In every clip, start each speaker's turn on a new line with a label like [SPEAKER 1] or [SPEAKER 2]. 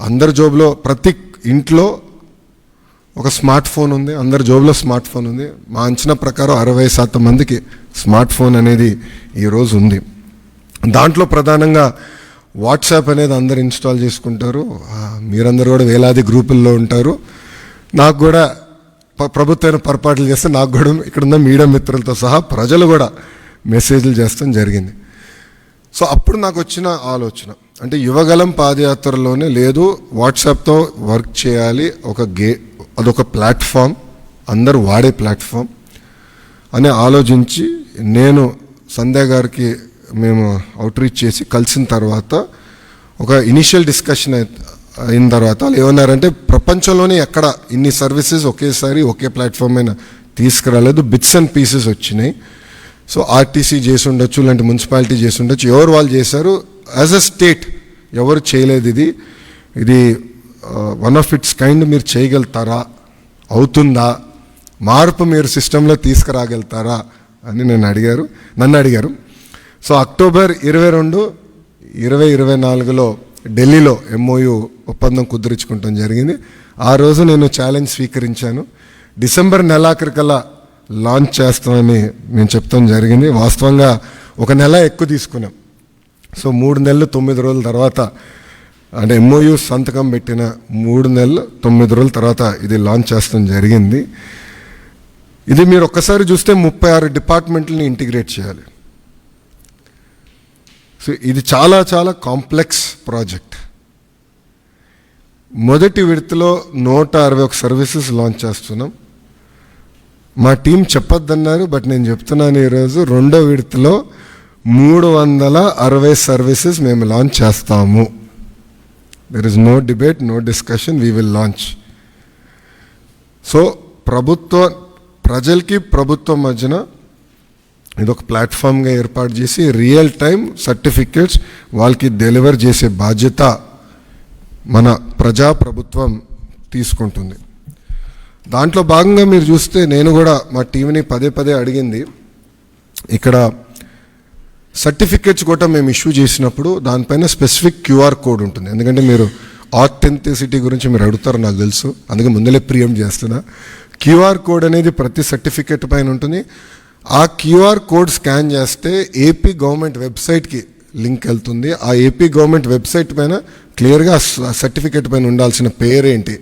[SPEAKER 1] అందరి జోబులో ప్రతి ఇంట్లో ఒక స్మార్ట్ ఫోన్ ఉంది అందరి జోబులో స్మార్ట్ ఫోన్ ఉంది. మా అంచనా ప్రకారం అరవై శాతం మందికి స్మార్ట్ ఫోన్ అనేది ఈరోజు ఉంది. దాంట్లో ప్రధానంగా వాట్సాప్ అనేది అందరు ఇన్స్టాల్ చేసుకుంటారు. మీరందరూ కూడా వేలాది గ్రూపుల్లో ఉంటారు. నాకు కూడా ప- పొరపాట్లు చేస్తే నాకు కూడా ఇక్కడున్న మీడియా మిత్రులతో సహా ప్రజలు కూడా మెసేజ్లు చేస్తాం జరిగింది. సో అప్పుడు నాకు వచ్చిన ఆలోచన. అంటే యువగలం పాదయాత్రలోనే లేదు వాట్సాప్తో వర్క్ చేయాలి ఒక గే అదొక ప్లాట్ఫామ్ అందరూ వాడే ప్లాట్ఫామ్ అని ఆలోచించి నేను సంధ్య గారికి మేము అవుట్రీచ్ చేసి కలిసిన తర్వాత ఒక ఇనిషియల్ డిస్కషన్ అయిన తర్వాత వాళ్ళు ఏమన్నారంటే ప్రపంచంలోనే ఎక్కడ ఇన్ని సర్వీసెస్ ఒకేసారి ఒకే ప్లాట్ఫామ్ అయినా తీసుకురాలేదు బిట్స్ అండ్ పీసెస్ వచ్చినాయి. సో ఆర్టీసీ చేసి ఉండొచ్చు లేదంటే మున్సిపాలిటీ చేసి ఉండొచ్చు ఎవరు వాళ్ళు చేశారు? యాజ్ అ స్టేట్ ఎవరు చేయలేదు ఇది. ఇది వన్ ఆఫ్ ఇట్స్ కైండ్ మీరు చేయగలుగుతారా? అవుతుందా? మార్పు మీరు సిస్టంలో తీసుకురాగలుగుతారా? అని నేను అడిగారు. నన్ను అడిగారు. సో అక్టోబర్ ఇరవై రెండు ఇరవై ఇరవై నాలుగులో ఢిల్లీలో ఎంఓయు ఒప్పందం కుదుర్చుకుంటాం జరిగింది. ఆ రోజు నేను ఛాలెంజ్ స్వీకరించాను. డిసెంబర్ నెలాఖరికల్లా లాంచ్ చేస్తామని మేము చెప్తాం జరిగింది. వాస్తవంగా ఒక నెల ఎక్కువ తీసుకున్నాం. సో మూడు నెలలు తొమ్మిది రోజుల తర్వాత అంటే ఎంఓయు సంతకం పెట్టిన మూడు నెలలు తొమ్మిది రోజుల తర్వాత ఇది లాంచ్ చేస్తాం జరిగింది. ఇది మీరు ఒక్కసారి చూస్తే ముప్పై ఆరు డిపార్ట్మెంట్లని ఇంటిగ్రేట్ చేయాలి. సో ఇది చాలా చాలా కాంప్లెక్స్ ప్రాజెక్ట్. మొదటి విడతలో నూట అరవై ఒక సర్వీసెస్ లాంచ్ చేస్తున్నాం. మా టీం చెప్పొద్దన్నారు బట్ నేను చెప్తున్నాను ఈరోజు రెండో విడతలో మూడు వందల అరవై సర్వీసెస్ మేము లాంచ్ చేస్తాము. There is no debate no discussion we will launch so ప్రభుత్వ ప్రజలకి ప్రభుత్వం మధ్యన ఇది ఒక ప్లాట్ఫామ్గా ఏర్పాటు చేసి రియల్ టైం సర్టిఫికేట్స్ వాళ్ళకి డెలివర్ చేసే బాధ్యత మన ప్రజా ప్రభుత్వం తీసుకుంటుంది. దాంట్లో భాగంగా మీరు చూస్తే నేను కూడా మా టీవీని పదే పదే అడిగింది. ఇక్కడ సర్టిఫికేట్స్ కూడా మేము ఇష్యూ చేసినప్పుడు దానిపైన స్పెసిఫిక్ క్యూఆర్ కోడ్ ఉంటుంది. ఎందుకంటే మీరు ఆథెంటిసిటీ గురించి మీరు అడుగుతారు నాకు తెలుసు. అందుకే ముందలే ప్రియం చేస్తున్నా. క్యూఆర్ కోడ్ అనేది ప్రతి సర్టిఫికేట్ పైన ఉంటుంది. ఆ క్యూఆర్ కోడ్ స్కాన్ చేస్తే ఏపీ గవర్నమెంట్ వెబ్సైట్కి లింక్ వెళ్తుంది. ఆ ఏపీ గవర్నమెంట్ వెబ్సైట్ పైన క్లియర్గా సర్టిఫికేట్ పైన ఉండాల్సిన పేరేంటి?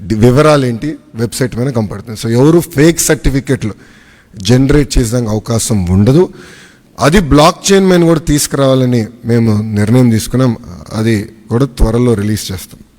[SPEAKER 1] వివరాలు ఏంటి? వెబ్సైట్ మీద కనపడుతుంది. సో ఎవరు ఫేక్ సర్టిఫికెట్లు జనరేట్ చేసేదానికి అవకాశం ఉండదు. అది బ్లాక్ చైన్ మీద కూడా తీసుకురావాలని మేము నిర్ణయం తీసుకున్నాం. అది కూడా త్వరలో రిలీజ్ చేస్తాం.